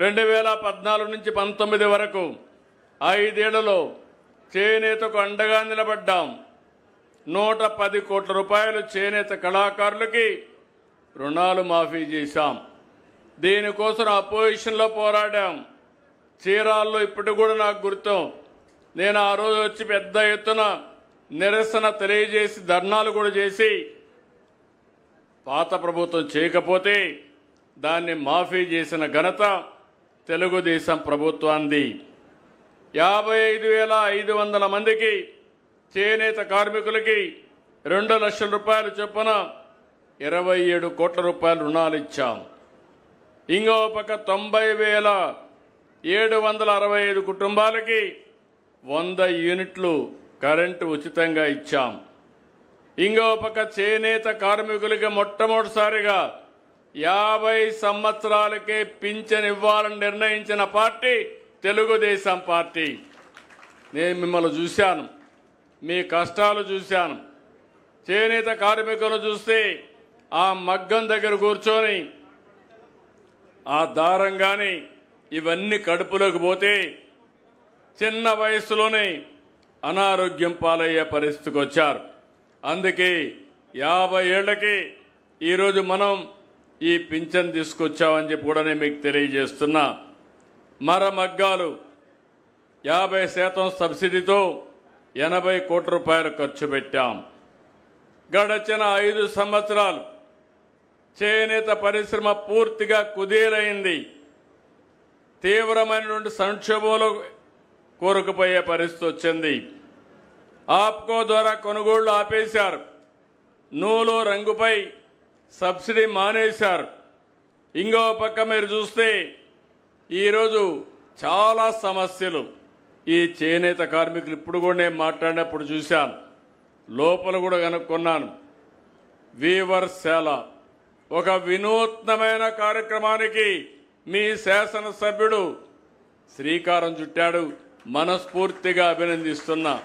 రెండు వేల పద్నాలుగు నుంచి పంతొమ్మిది వరకు ఐదేళ్ళలో చేనేతకు అండగా నిలబడ్డాం. నూట పది కోట్ల రూపాయలు చేనేత కళాకారులకి రుణాలు మాఫీ చేశాం. దీనికోసం అపోజిషన్లో పోరాడాం. చీరాల్లో ఇప్పటి కూడా నాకు గుర్తు. నేను ఆ రోజు వచ్చి పెద్ద ఎత్తున నిరసన తెలియజేసి ధర్నాలు కూడా చేసి పాత ప్రభుత్వం చేయకపోతే దాన్ని మాఫీ చేసిన ఘనత తెలుగుదేశం ప్రభుత్వాన్ని యాభై ఐదు వేల ఐదు వందల మందికి చేనేత కార్మికులకి రెండు లక్షల రూపాయలు చొప్పున ఇరవై ఏడు కోట్ల రూపాయలు రుణాలు ఇచ్చాం. ఇంకో పక్క తొంభై వేల ఏడు వందల అరవై ఐదు కుటుంబాలకి వంద యూనిట్లు కరెంటు ఉచితంగా ఇచ్చాం. ఇంకో పక్క చేనేత కార్మికులకి మొట్టమొదటిసారిగా యాభై సంవత్సరాలకే పింఛన్ ఇవ్వాలని నిర్ణయించిన పార్టీ తెలుగుదేశం పార్టీ. నేను మిమ్మల్ని చూశాను. మీ కష్టాలు చూశాను. చేనేత కార్మికులు చూస్తే ఆ మగ్గం దగ్గర కూర్చొని ఆ దారం కానీ ఇవన్నీ కడుపులోకి పోతే చిన్న వయసులోనే అనారోగ్యం పాలయ్యే పరిస్థితికి వచ్చారు. అందుకే యాభై ఏళ్ళకి ఈరోజు మనం ఈ పింఛన్ తీసుకొచ్చామని చెప్పి కూడా నేను మీకు తెలియజేస్తున్నా. మర మగ్గాలు యాభై శాతం సబ్సిడీతో ఎనభై కోట్ల రూపాయలు ఖర్చు పెట్టాం. గడచిన ఐదు సంవత్సరాలు చేనేత పరిశ్రమ పూర్తిగా కుదేలైంది. తీవ్రమైనటువంటి సంక్షోభంలో కోరుకుపోయే పరిస్థితి వచ్చింది. ఆప్కో ద్వారా కొనుగోళ్ళు ఆపేశారు. నూలు రంగుపై సబ్సిడీ మానేశారు. ఇంకో పక్క మీరు చూస్తే ఈరోజు చాలా సమస్యలు. ఈ చేనేత కార్మికులు ఇప్పుడు కూడా నేను మాట్లాడినప్పుడు చూశాను లోపల కూడా కనుక్కున్నాను. వీవర్శాల ఒక వినూత్నమైన కార్యక్రమానికి మీ శాసనసభ్యుడు శ్రీకారం చుట్టాడు. మనస్ఫూర్తిగా అభినందిస్తున్నా.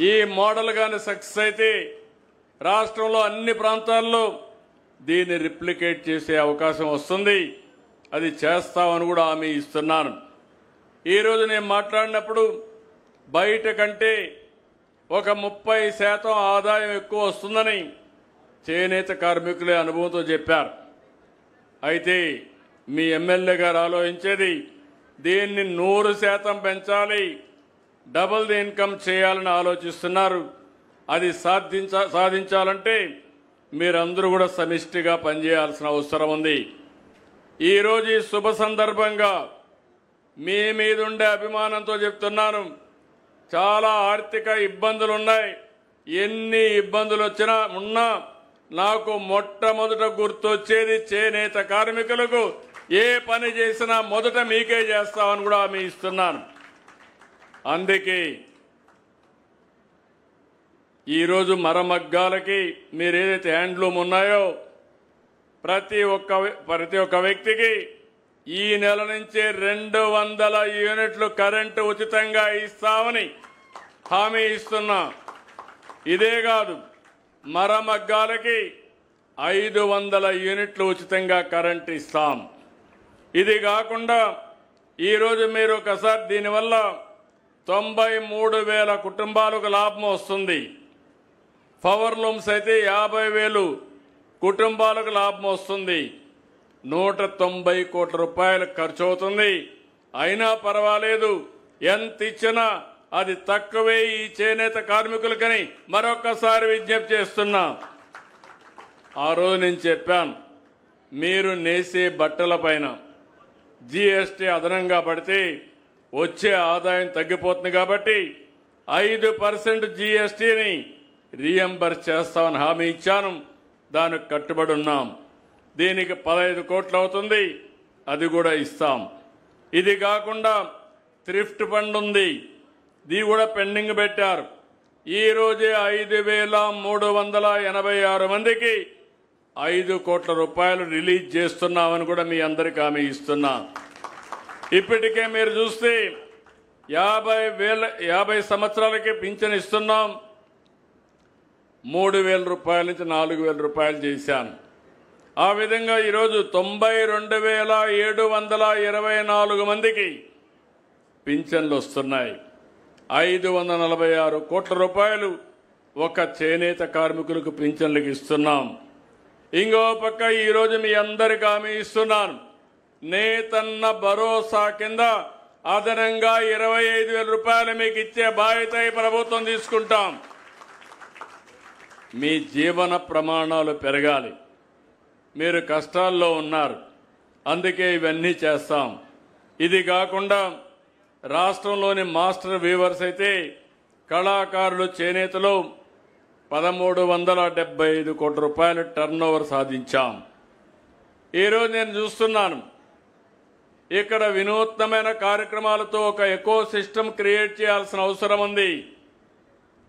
ఈ మోడల్ కానీ సక్సెస్ అయితే రాష్ట్రంలో అన్ని ప్రాంతాల్లో దీన్ని రిప్లికేట్ చేసే అవకాశం వస్తుంది. అది చేస్తామని కూడా హామీ ఇస్తున్నాను. ఈరోజు నేను మాట్లాడినప్పుడు బయట కంటే ఒక ముప్పై శాతం ఆదాయం ఎక్కువ వస్తుందని చేనేత కార్మికులే అనుభవంతో చెప్పారు. అయితే మీ ఎమ్మెల్యే గారు ఆలోచించేది దీన్ని నూరు శాతం పెంచాలి డబుల్ ది ఇన్కమ్ చేయాలని ఆలోచిస్తున్నారు. అది సాధించ సాధించాలంటే మీరందరూ కూడా సమిష్టిగా పనిచేయాల్సిన అవసరం ఉంది. ఈరోజు ఈ శుభ సందర్భంగా మీ మీద ఉండే అభిమానంతో చెప్తున్నాను. చాలా ఆర్థిక ఇబ్బందులు ఉన్నాయి ఎన్ని ఇబ్బందులు వచ్చినా ఉన్నా నాకు మొట్టమొదట గుర్తొచ్చేది చేనేత కార్మికులకు ఏ పని చేసినా మొదట మీకే చేస్తామని కూడా హామీ ఇస్తున్నాను. అందుకే ఈరోజు మరమగ్గాలకి మీరు ఏదైతే హ్యాండ్లూమ్ ఉన్నాయో ప్రతి ఒక్క ప్రతి ఒక్క వ్యక్తికి ఈ నెల నుంచి రెండు వందల యూనిట్లు కరెంటు ఉచితంగా ఇస్తామని హామీ ఇస్తున్నా. ఇదే కాదు మరమగ్గాలకి ఐదు వందల యూనిట్లు ఉచితంగా కరెంట్ ఇస్తాం. ఇది కాకుండా ఈరోజు మీరు ఒకసారి దీనివల్ల తొంభై మూడు వేల కుటుంబాలకు లాభం వస్తుంది. పవర్ లూమ్స్ అయితే యాభై వేలు. కుటుంబాలకు లాభం వస్తుంది. నూట తొంభై కోట్ల రూపాయలు ఖర్చు అవుతుంది అయినా పర్వాలేదు. ఎంత ఇచ్చినా అది తక్కువే ఈ చేనేత కార్మికులకని మరొకసారి విజ్ఞప్తి చేస్తున్నా. ఆ రోజు నేను చెప్పాను మీరు నేసే బట్టల పైన జీఎస్టీ అదనంగా పడితే వచ్చే ఆదాయం తగ్గిపోతుంది కాబట్టి ఐదు పర్సెంట్ జీఎస్టీని రీఎంబర్స్ చేస్తామని హామీ ఇచ్చాను. దానికి కట్టుబడి ఉన్నాం. దీనికి పదహైదు కోట్లు అవుతుంది. అది కూడా ఇస్తాం. ఇది కాకుండా థ్రిఫ్ట్ ఫండ్ ఉంది. ఇది కూడా పెండింగ్ పెట్టారు. ఈరోజే ఐదు వేల మూడు వందల ఎనభై ఆరు మందికి ఐదు కోట్ల రూపాయలు రిలీజ్ చేస్తున్నామని కూడా మీ అందరికి హామీ ఇస్తున్నా. ఇప్పటికే మీరు చూస్తే యాభై వేల యాభై సంవత్సరాలకి పింఛన్ ఇస్తున్నాం. మూడు వేల రూపాయల నుంచి నాలుగు వేల రూపాయలు చేశాను. ఆ విధంగా ఈరోజు తొంభై రెండు వేల ఏడు వందల ఇరవై నాలుగు మందికి పింఛన్లు వస్తున్నాయి. ఐదు వందల నలభై ఆరు కోట్ల రూపాయలు ఒక చేనేత కార్మికులకు పింఛన్లకు ఇస్తున్నాం. ఇంకో పక్క ఈరోజు మీ అందరికి హామీ ఇస్తున్నాను. నేతన్న భరోసా కింద అదనంగా ఇరవై ఐదు వేల రూపాయలు మీకు ఇచ్చే బాధ్యత ప్రభుత్వం తీసుకుంటాం. మీ జీవన ప్రమాణాలు పెరగాలి. మీరు కష్టాల్లో ఉన్నారు. అందుకే ఇవన్నీ చేస్తాం. ఇది కాకుండా రాష్ట్రంలోని మాస్టర్ వీవర్స్ అయితే కళాకారులు చేనేతలో పదమూడు వందల డెబ్బై ఐదు కోట్ల రూపాయల టర్న్ ఓవర్ సాధించాం ఈరోజు నేను చూస్తున్నాను. ఇక్కడ వినూత్నమైన కార్యక్రమాలతో ఒక ఎకో సిస్టమ్ క్రియేట్ చేయాల్సిన అవసరం ఉంది.